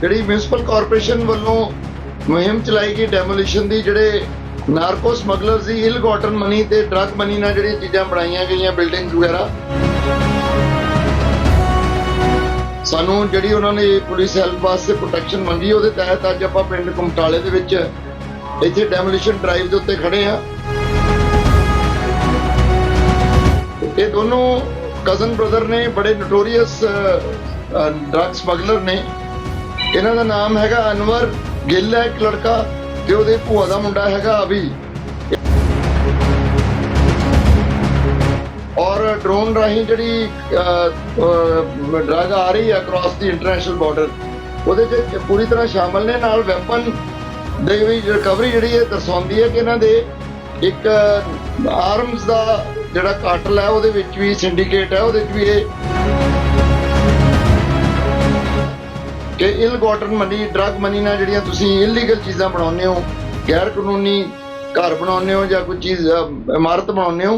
ਜਿਹੜੀ municipal corporation ਵੱਲੋਂ ਮੁਹਿੰਮ ਚਲਾਈ ਗਈ ਡੈਮੋਲੀਸ਼ਨ ਦੀ, ਜਿਹੜੇ ਨਾਰਕੋ ਸਮਗਲਰਸ ਦੀ ਇਲ ਗਾਟਨ ਮਨੀ ਤੇ ਡਰੱਗ ਮਨੀ ਨਾਲ ਜਿਹੜੀਆਂ ਚੀਜ਼ਾਂ ਬਣਾਈਆਂ ਗਈਆਂ ਬਿਲਡਿੰਗਸ ਵਗੈਰਾ। ਸਾਨੂੰ ਜਿਹੜੀ ਉਹਨਾਂ ਨੇ ਪੁਲਿਸ ਹੈਲਪ ਵਾਸਤੇ ਪ੍ਰੋਟੈਕਸ਼ਨ ਮੰਗੀ, ਉਹਦੇ ਤਹਿਤ ਅੱਜ ਆਪਾਂ ਪਿੰਡ ਕਮਟਾਲੇ ਦੇ ਵਿੱਚ ਇੱਥੇ ਡੈਮੋਲੀਸ਼ਨ ਡਰਾਈਵ ਦੇ ਉੱਤੇ ਖੜੇ ਆ ਇਹ ਦੋਨੋਂ ਕਜ਼ਨ ਬ੍ਰਦਰ ਨੇ, ਬੜੇ ਨੋਟੋਰੀਅਸ ਡਰੱਗ ਸਮਗਲਰ ਨੇ। ਇਹਨਾਂ ਦਾ ਨਾਮ ਹੈਗਾ ਅਨਵਰ, ਗਿੱਲ ਹੈ ਇੱਕ ਲੜਕਾ ਤੇ ਉਹਦੇ ਭੂਆ ਦਾ ਮੁੰਡਾ ਹੈਗਾ ਅਭੀ। ਔਰ ਡਰੋਨ ਰਾਹੀਂ ਜਿਹੜੀ ਡਰਗ ਆ ਰਹੀ ਹੈ ਅਕ੍ਰੋਸ ਦੀ ਇੰਟਰਨੈਸ਼ਨਲ ਬਾਰਡਰ ਉਹਦੇ 'ਚ ਪੂਰੀ ਤਰ੍ਹਾਂ ਸ਼ਾਮਲ ਨੇ। ਨਾਲ ਵੈਪਨ ਦੇ ਵੀ ਰਿਕਵਰੀ ਜਿਹੜੀ ਹੈ ਦਰਸਾਉਂਦੀ ਹੈ ਕਿ ਇਹਨਾਂ ਦੇ ਇੱਕ ਆਰਮਸ ਦਾ ਜਿਹੜਾ ਕਾਟਲ ਹੈ, ਉਹਦੇ ਵਿੱਚ ਵੀ ਸਿੰਡੀਕੇਟ ਹੈ, ਉਹਦੇ 'ਚ ਵੀ ਇਹ ਕਿ ਇਲ ਗਾਟਨ ਮਨੀ ਡਰੱਗ ਮਨੀ ਨਾਲ ਜਿਹੜੀਆਂ ਤੁਸੀਂ ਇਲੀਗਲ ਚੀਜ਼ਾਂ ਬਣਾਉਂਦੇ ਹੋ ਗੈਰ ਕਾਨੂੰਨੀ ਘਰ ਬਣਾਉਂਦੇ ਹੋ ਜਾਂ ਕੋਈ ਚੀਜ਼ ਇਮਾਰਤ ਬਣਾਉਂਦੇ ਹੋ,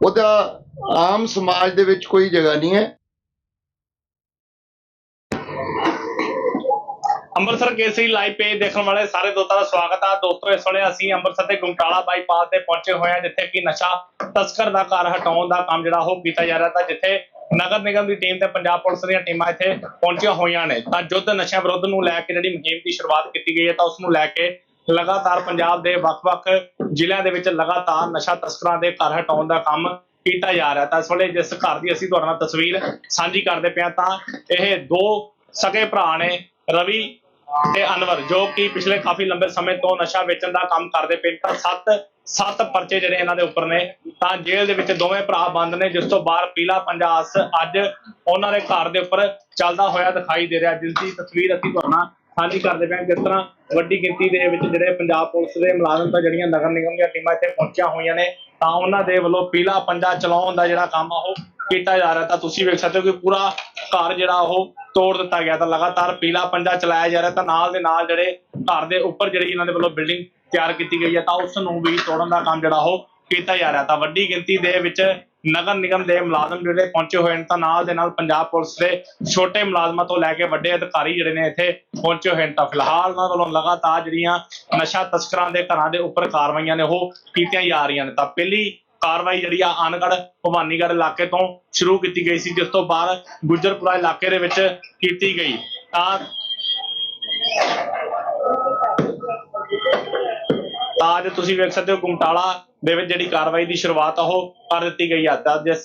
ਉਹਦਾ ਆਮ ਸਮਾਜ ਦੇ ਵਿੱਚ ਕੋਈ ਜਗ੍ਹਾ ਨਹੀਂ ਹੈ। ਅੰਮ੍ਰਿਤਸਰ ਕੇਸਰੀ ਲਾਈਵ ਪੇਜ ਦੇਖਣ ਵਾਲੇ ਸਾਰੇ ਦੋਸਤਾਂ ਦਾ ਸਵਾਗਤ ਆ। ਦੋਸਤੋ, ਇਸ ਵੇਲੇ ਅਸੀਂ ਅੰਮ੍ਰਿਤਸਰ ਦੇ ਗੁਮਟਾਲਾ ਬਾਈਪਾਸ ਤੇ ਪਹੁੰਚੇ ਹੋਏ ਹਾਂ ਜਿੱਥੇ ਕਿ ਨਸ਼ਾ ਤਸਕਰ ਦਾ ਘਰ ਹਟਾਉਣ ਦਾ ਕੰਮ ਜਿਹੜਾ ਉਹ ਕੀਤਾ ਜਾ ਰਿਹਾ ਤਾਂ ਜਿੱਥੇ ਨਗਰ ਨਿਗਮ ਦੀ ਟੀਮ ਤੇ ਪੰਜਾਬ ਪੁਲਿਸ ਦੀਆਂ ਟੀਮਾਂ ਇੱਥੇ ਪਹੁੰਚੀਆਂ ਹੋਈਆਂ ਨੇ। ਤਾਂ ਯੁੱਧ ਨਸ਼ਾ ਵਿਰੁੱਧ ਨੂੰ ਲੈ ਕੇ ਜਿਹੜੀ ਮੁਹਿੰਮ ਦੀ ਸ਼ੁਰੂਆਤ ਕੀਤੀ ਗਈ ਹੈ, ਤਾਂ ਉਸ ਨੂੰ ਲੈ ਕੇ ਲਗਾਤਾਰ ਪੰਜਾਬ ਦੇ ਵੱਖ-ਵੱਖ ਜ਼ਿਲ੍ਹਿਆਂ ਦੇ ਵਿੱਚ ਲਗਾਤਾਰ ਨਸ਼ਾ ਤਸਕਰਾਂ ਦੇ ਘਰ ਹਟਾਉਣ ਦਾ ਕੰਮ ਕੀਤਾ ਜਾ ਰਿਹਾ ਤਾਂ ਇਸ ਵੇਲੇ ਜਿਸ ਘਰ ਦੀ ਅਸੀਂ ਤੁਹਾਡੇ ਨਾਲ ਤਸਵੀਰ ਸਾਂਝੀ ਕਰਦੇ ਪਿਆ ਤਾਂ ਇਹ ਦੋ ਸਕੇ ਭਰਾ ਨੇ ਰਵੀ ਤੇ ਅਨਵਰ, ਜੋ ਕਿ ਪਿਛਲੇ ਕਾਫੀ ਲੰਬੇ ਸਮੇਂ ਤੋਂ ਨਸ਼ਾ ਵੇਚਣ ਦਾ ਕੰਮ ਕਰਦੇ ਪਏ ਤਾਂ ਸੱਤ ਸੱਤ ਪਰਚੇ ਜਿਹੜੇ ਇਹਨਾਂ ਦੇ ਉੱਪਰ ਨੇ, ਤਾਂ ਜੇਲ੍ਹ ਦੇ ਵਿੱਚ ਦੋਵੇਂ ਭਰਾ ਬੰਦ ਨੇ, ਜਿਸ ਤੋਂ ਬਾਅਦ ਪੀਲਾ ਪੰਜਾਸ ਅੱਜ ਉਹਨਾਂ ਦੇ ਘਰ ਦੇ ਉੱਪਰ ਚੱਲਦਾ ਹੋਇਆ ਦਿਖਾਈ ਦੇ ਰਿਹਾ, ਜਿਸ ਦੀ ਤਸਵੀਰ ਅਸੀਂ ਤੁਹਾਨੂੰ ਨਾਲ ਸਾਂਝੀ ਕਰਦੇ ਪਏ ਹਾਂ, ਜਿਸ ਤਰ੍ਹਾਂ ਵੱਡੀ ਗਿਣਤੀ ਦੇ ਵਿੱਚ ਜਿਹੜੇ ਪੰਜਾਬ ਪੁਲਿਸ ਦੇ ਮੁਲਾਜ਼ਮ ਤਾਂ ਜਿਹੜੀਆਂ ਨਗਰ ਨਿਗਮ ਦੀਆਂ ਟੀਮਾਂ ਇੱਥੇ ਪਹੁੰਚੀਆਂ ਹੋਈਆਂ ਨੇ, ਤਾਂ ਉਹਨਾਂ ਦੇ ਵੱਲੋਂ ਪੀਲਾ ਪੰਜਾ ਚਲਾਉਣ ਦਾ ਜਿਹੜਾ ਕੰਮ ਆ, ਉਹ ਕੀਤਾ ਜਾ ਰਿਹਾ ਤਾਂ ਤੁਸੀਂ ਵੇਖ ਸਕਦੇ ਹੋ ਕਿ ਪੂਰਾ ਘਰ ਜਿਹੜਾ ਉਹ ਤੋੜ ਦਿੱਤਾ ਗਿਆ ਤਾਂ ਲਗਾਤਾਰ ਪੀਲਾ ਪੰਜਾ ਚਲਾਇਆ ਜਾ ਰਿਹਾ ਤਾਂ ਨਾਲ ਦੇ ਨਾਲ ਜਿਹੜੇ ਘਰ ਦੇ ਉੱਪਰ ਜਿਹੜੀ ਇਹਨਾਂ ਦੇ ਵੱਲੋਂ ਬਿਲਡਿੰਗ ਤਿਆਰ ਕੀਤੀ ਗਈ ਹੈ ਤਾਂ ਉਸ ਨੂੰ ਵੀ ਤੋੜਨ ਦਾ ਕੰਮ ਜਿਹੜਾ ਉਹ ਕੀਤਾ ਜਾ ਰਿਹਾ ਤਾਂ ਵੱਡੀ ਗਿਣਤੀ ਦੇ ਵਿੱਚ ਨਗਰ ਨਿਗਮ ਦੇ ਮੁਲਾਜ਼ਮ ਜਿਹੜੇ ਪਹੁੰਚੇ ਹੋਏ ਨੇ ਤਾਂ ਨਾਲ ਦੇ ਨਾਲ ਪੰਜਾਬ ਪੁਲਿਸ ਦੇ ਛੋਟੇ ਮੁਲਾਜ਼ਮਾਂ ਤੋਂ ਲੈ ਕੇ ਵੱਡੇ ਅਧਿਕਾਰੀ ਜਿਹੜੇ ਨੇ ਇੱਥੇ ਪਹੁੰਚੇ ਹੋਏ ਨੇ ਤਾਂ ਫਿਲਹਾਲ ਉਹਨਾਂ ਵੱਲੋਂ ਲਗਾਤਾਰ ਜਿਹੜੀਆਂ ਨਸ਼ਾ ਤਸਕਰਾਂ ਦੇ ਘਰਾਂ ਦੇ ਉੱਪਰ ਕਾਰਵਾਈਆਂ ਨੇ ਉਹ ਕੀਤੀਆਂ ਜਾ ਰਹੀਆਂ ਨੇ ਤਾਂ ਪਹਿਲੀ ਕਾਰਵਾਈ ਜਿਹੜੀ ਆ ਅਨਗੜ ਭਵਾਨੀਗੜ੍ਹ ਇਲਾਕੇ ਤੋਂ ਸ਼ੁਰੂ ਕੀਤੀ ਗਈ ਸੀ, ਜਿਸ ਤੋਂ ਬਾਅਦ ਗੁਜਰਪੁਰਾ ਇਲਾਕੇ ਦੇ ਵਿੱਚ ਕੀਤੀ ਗਈ। ਤਾਂ ਤਾਂ ਅੱਜ ਤੁਸੀਂ ਵੇਖ ਸਕਦੇ ਹੋ ਗੁਮਟਾਲਾ ਦੇ ਵਿੱਚ ਜਿਹੜੀ ਕਾਰਵਾਈ ਦੀ ਸ਼ੁਰੂਆਤ ਆ, ਉਹ ਕਰ ਦਿੱਤੀ ਗਈ ਆ। ਤਾਂ ਜਿਸ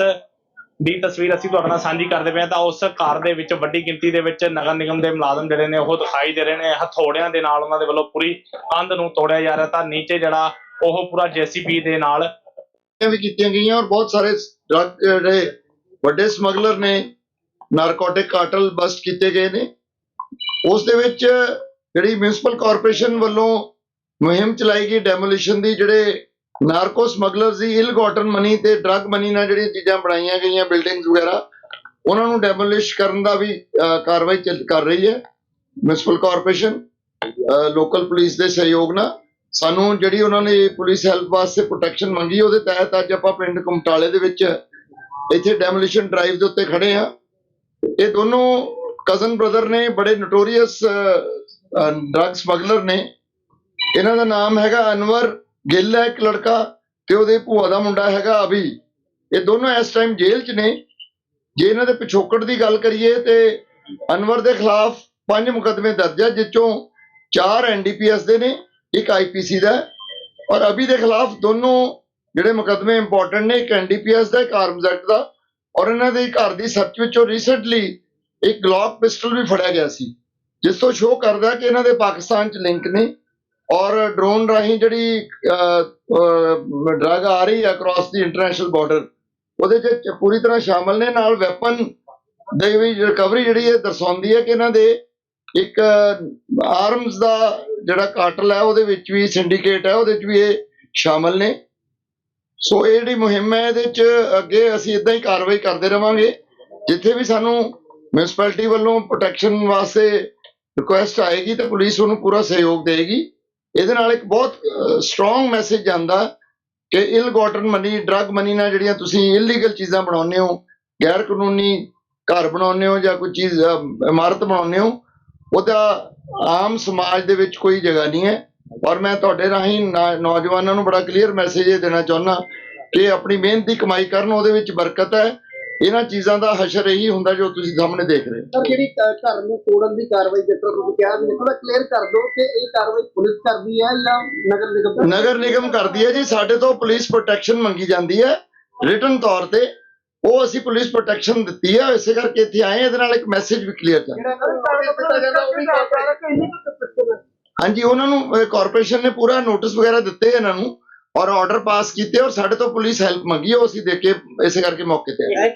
ਦੀ ਤਸਵੀਰ ਅਸੀਂ ਤੁਹਾਡੇ ਨਾਲ ਸਾਂਝੀ ਕਰਦੇ ਪਏ ਹਾਂ ਤਾਂ ਉਸ ਕਾਰ ਦੇ ਵਿੱਚ ਵੱਡੀ ਗਿਣਤੀ ਦੇ ਵਿੱਚ ਨਗਰ ਨਿਗਮ ਦੇ ਮੁਲਾਜ਼ਮ ਜਿਹੜੇ ਨੇ, ਉਹ ਦਿਖਾਈ ਦੇ ਰਹੇ ਨੇ। ਹਥੌੜਿਆਂ ਦੇ ਨਾਲ ਉਹਨਾਂ ਦੇ ਵੱਲੋਂ ਪੂਰੀ ਕੰਧ ਨੂੰ ਤੋੜਿਆ ਜਾ ਰਿਹਾ। ਤਾਂ ਨੀਚੇ ਜਿਹੜਾ ਉਹ ਪੂਰਾ ਜੀਸੀਬੀ ਦੇ ਨਾਲ ਵੀ ਕੀਤੀਆਂ ਗਈਆਂ ਔਰ ਬਹੁਤ ਸਾਰੇ ਡਰੱਗ ਜਿਹੜੇ ਵੱਡੇ ਸਮਗਲਰ ਨੇ ਨਾਰਕੋਟਿਕ ਕਾਰਟਲ ਬਸਟ ਕੀਤੇ ਗਏ ਨੇ। ਉਸ ਦੇ ਵਿੱਚ ਜਿਹੜੀ ਮਿਊਨਿਸਪਲ ਕਾਰਪੋਰੇਸ਼ਨ ਵੱਲੋਂ ਮੁਹਿੰਮ ਚਲਾਈ ਗਈ ਡੈਮੋਲੀਸ਼ਨ ਦੀ ਜਿਹੜੇ ਨਾਰਕੋ ਸਮਗਲਰਸ ਦੀ ਇਲ ਗਾਟਨ ਮਨੀ ਤੇ ਡਰੱਗ ਮਨੀ ਨਾਲ ਜਿਹੜੀਆਂ ਚੀਜ਼ਾਂ ਬਣਾਈਆਂ ਗਈਆਂ ਬਿਲਡਿੰਗਸ ਵਗੈਰਾ ਉਹਨਾਂ ਨੂੰ ਡੈਮੋਲਿਸ਼ ਕਰਨ ਦਾ ਵੀ ਅਹ, ਕਾਰਵਾਈ ਚੱਲ- ਕਰ ਰਹੀ ਹੈ। ਮਿਊਨਿਸਪਲ ਕਾਰਪੋਰੇਸ਼ਨ ਲੋਕਲ ਪੁਲਿਸ ਦੇ ਸਹਿਯੋਗ ਨਾਲ। ਸਾਨੂੰ ਜਿਹੜੀ ਉਹਨਾਂ ਨੇ ਪੁਲਿਸ ਹੈਲਪ ਵਾਸਤੇ ਪ੍ਰੋਟੈਕਸ਼ਨ ਮੰਗੀ, ਉਹਦੇ ਤਹਿਤ ਅੱਜ ਆਪਾਂ ਪਿੰਡ ਕਮਟਾਲੇ ਦੇ ਵਿੱਚ ਇੱਥੇ ਡੈਮੋਲੀਸ਼ਨ ਡਰਾਈਵ ਦੇ ਉੱਤੇ ਖੜੇ ਆ ਇਹ ਦੋਨੋਂ ਕਜ਼ਨ ਬ੍ਰਦਰ ਨੇ, ਬੜੇ ਨੋਟੋਰੀਅਸ ਡਰੱਗ ਸਮਗਲਰ ਨੇ। ਇਹਨਾਂ ਦਾ ਨਾਮ ਹੈਗਾ ਅਨਵਰ, ਗਿੱਲ ਹੈ ਇੱਕ ਲੜਕਾ ਤੇ ਉਹਦੇ ਭੂਆ ਦਾ ਮੁੰਡਾ ਹੈਗਾ ਅਭੀ। ਇਹ ਦੋਨੋਂ ਇਸ ਟਾਈਮ ਜੇਲ੍ਹ 'ਚ ਨੇ। ਜੇ ਇਹਨਾਂ ਦੇ ਪਿਛੋਕੜ ਦੀ ਗੱਲ ਕਰੀਏ ਤੇ ਅਨਵਰ ਦੇ ਖਿਲਾਫ ਪੰਜ ਮੁਕੱਦਮੇ ਦਰਜ ਹੈ ਜਿਸ ਚੋਂ ਚਾਰ ਐਨਡੀਪੀਐਸ ਦੇ ਨੇ ਇੱਕ ਆਈਪੀਸੀ ਦਾ ਔਰ ਅਭੀ ਦੇ ਖਿਲਾਫ ਦੋਨੋਂ ਜਿਹੜੇ ਮੁਕੱਦਮੇ ਇੰਪੋਰਟੈਂਟ ਨੇ, ਇੱਕ ਐਨਡੀਪੀਐਸ ਦਾ, ਇੱਕ ਆਰਮਜ਼ ਐਕਟ ਦਾ। ਔਰ ਇਹਨਾਂ ਦੇ ਘਰ ਦੀ ਸਰਚ ਵਿੱਚੋਂ ਰੀਸੈਂਟਲੀ ਇੱਕ ਗਲੌਕ ਪਿਸਟਲ ਵੀ ਫੜਿਆ ਗਿਆ ਸੀ, ਜਿਸ ਤੋਂ ਸ਼ੋਅ ਕਰਦਾ ਕਿ ਇਹਨਾਂ ਦੇ ਪਾਕਿਸਤਾਨ 'ਚ ਲਿੰਕ ਨੇ। ਔਰ ਡਰੋਨ ਰਾਹੀਂ ਜਿਹੜੀ ਡਰਗ ਆ ਰਹੀ ਹੈ ਅਕ੍ਰੋਸ ਦੀ ਇੰਟਰਨੈਸ਼ਨਲ ਬਾਰਡਰ ਉਹਦੇ 'ਚ ਪੂਰੀ ਤਰ੍ਹਾਂ ਸ਼ਾਮਲ ਨੇ। ਨਾਲ ਵੈਪਨ ਦੇ ਵੀ ਰਿਕਵਰੀ ਜਿਹੜੀ ਹੈ ਦਰਸਾਉਂਦੀ ਹੈ ਕਿ ਇਹਨਾਂ ਦੇ ਇੱਕ ਆਰਮਸ ਦਾ ਜਿਹੜਾ ਕਾਟਲ ਹੈ, ਉਹਦੇ ਵਿੱਚ ਵੀ ਸਿੰਡੀਕੇਟ ਹੈ, ਉਹਦੇ ਵਿੱਚ ਵੀ ਇਹ ਸ਼ਾਮਲ ਨੇ। ਸੋ ਇਹ ਜਿਹੜੀ ਮੁਹਿੰਮ ਹੈ, ਇਹਦੇ 'ਚ ਅੱਗੇ ਅਸੀਂ ਇਦਾਂ ਹੀ ਕਾਰਵਾਈ ਕਰਦੇ ਰਵਾਂਗੇ। ਜਿੱਥੇ ਵੀ ਸਾਨੂੰ ਮਿਊਨਿਸਪੈਲਿਟੀ ਵੱਲੋਂ ਪ੍ਰੋਟੈਕਸ਼ਨ ਵਾਸਤੇ ਰਿਕੁਐਸਟ ਆਏਗੀ, ਤਾਂ ਪੁਲਿਸ ਉਹਨੂੰ ਪੂਰਾ ਸਹਿਯੋਗ ਦੇਗੀ ਇਹਦੇ ਨਾਲ ਇੱਕ ਬਹੁਤ ਸਟਰੋਂਗ ਮੈਸੇਜ ਜਾਂਦਾ ਕਿ ਇਲ ਗਾਟਨ ਮਨੀ ਡਰੱਗ ਮਨੀ ਨਾਲ ਜਿਹੜੀਆਂ ਤੁਸੀਂ ਇਲੀਗਲ ਚੀਜ਼ਾਂ ਬਣਾਉਂਦੇ ਹੋ ਗੈਰ ਕਾਨੂੰਨੀ ਘਰ ਬਣਾਉਂਦੇ ਹੋ ਜਾਂ ਕੋਈ ਚੀਜ਼ ਇਮਾਰਤ ਬਣਾਉਂਦੇ ਹੋ ਉਹਦਾ ਆਮ ਸਮਾਜ ਦੇ ਵਿੱਚ ਕੋਈ ਜਗ੍ਹਾ ਨਹੀਂ ਹੈ। ਔਰ ਮੈਂ ਤੁਹਾਡੇ ਰਾਹੀਂ ਨੌਜਵਾਨਾਂ ਨੂੰ ਬੜਾ ਕਲੀਅਰ ਮੈਸੇਜ ਇਹ ਦੇਣਾ ਚਾਹੁੰਦਾ ਕਿ ਆਪਣੀ ਮਿਹਨਤ ਦੀ ਕਮਾਈ ਕਰਨ ਉਹਦੇ ਵਿੱਚ ਬਰਕਤ ਹੈ। ਇਹਨਾਂ ਚੀਜ਼ਾਂ ਦਾ ਹਸ਼ਰ ਇਹੀ ਹੁੰਦਾ ਜੋ ਤੁਸੀਂ ਸਾਹਮਣੇ ਦੇਖ ਰਹੇ ਹੋ। ਜਿਹੜੀ ਘਰ ਨੂੰ ਤੋੜਨ ਦੀ ਕਾਰਵਾਈ ਜਿਸ ਤਰ੍ਹਾਂ ਤੁਸੀਂ ਕਿਹਾ ਵੀ ਥੋੜਾ ਕਲੀਅਰ ਕਰ ਦਿਓ ਕਿ ਇਹ ਕਾਰਵਾਈ ਪੁਲਿਸ ਕਰਦੀ ਹੈ ਜਾਂ ਨਗਰ ਨਿਗਮ? ਨਗਰ ਨਿਗਮ ਕਰਦੀ ਹੈ ਜੀ। ਸਾਡੇ ਤੋਂ ਪੁਲਿਸ ਪ੍ਰੋਟੈਕਸ਼ਨ ਮੰਗੀ ਜਾਂਦੀ ਹੈ। ਰਿਟਨ ਤੌਰ ਤੇ ਉਹ ਅਸੀਂ ਪੁਲਿਸ ਪ੍ਰੋਟੈਕਸ਼ਨ ਦਿੱਤੀ ਹੈ ਇਸੇ ਕਰਕੇ ਇੱਥੇ ਆਏ ਹਾਂ, ਇਹਦੇ ਨਾਲ ਇੱਕ ਮੈਸੇਜ ਵੀ ਕਲੀਅਰ ਕਰ ਹਾਂਜੀ ਉਹਨਾਂ ਨੂੰ ਕਾਰਪੋਰੇਸ਼ਨ ਨੇ ਪੂਰਾ ਨੋਟਿਸ ਵਗੈਰਾ ਦਿੱਤੇ ਇਹਨਾਂ ਨੂੰ ਔਰ ਆਰਡਰ ਪਾਸ ਕੀਤੇ ਔਰ ਸਾਡੇ ਤੋਂ ਪੁਲਿਸ ਹੈਲਪ ਮੰਗੀ ਉਹ ਅਸੀਂ ਦੇ ਕੇ ਇਸੇ ਕਰਕੇ ਮੌਕੇ ਤੇ ਆਏ।